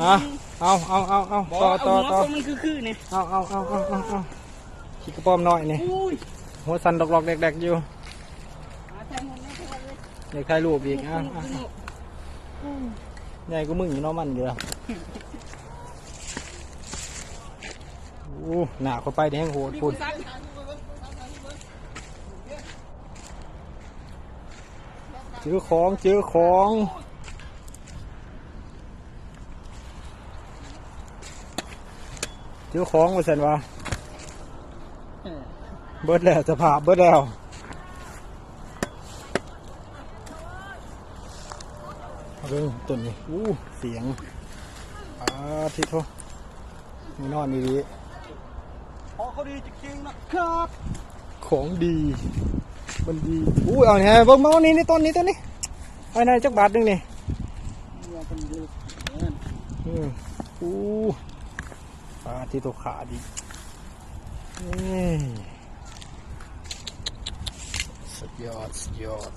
มาเอาเอาเอาเอาบอต่อต่อเอาหัวต่อตมันคือคือนี่เอาเอาเอาเอาเอาเอาขี้กระป๋อมหน่อยนี่หัวสันดอกๆแดกๆอยู่หาแทไทเลยกถ่ารูปอีกอะอ่ใหญ่ก็มึงอยู่น้องมันอยู่แล้วโอ้หนาคนไปแดงโหดคุณเจอของเจอของ ถือของมาเสร็จวะเบิดแล้วจะผ่าเบิดแล้วเรื่องต้นนี้อู้เสียงอ่าทิโทนี่นอนดีดีของเขาดีจริงๆนะครับ ของดี มันดีอู้เอาเนี่ยเบิ้งเบิ้งนี่นี่ต้นนี้ต้นนี้ไอ้นายจักบาทนึงนี่อู้ ปลาที่ตัวขาดีสุดยอด สุดยอด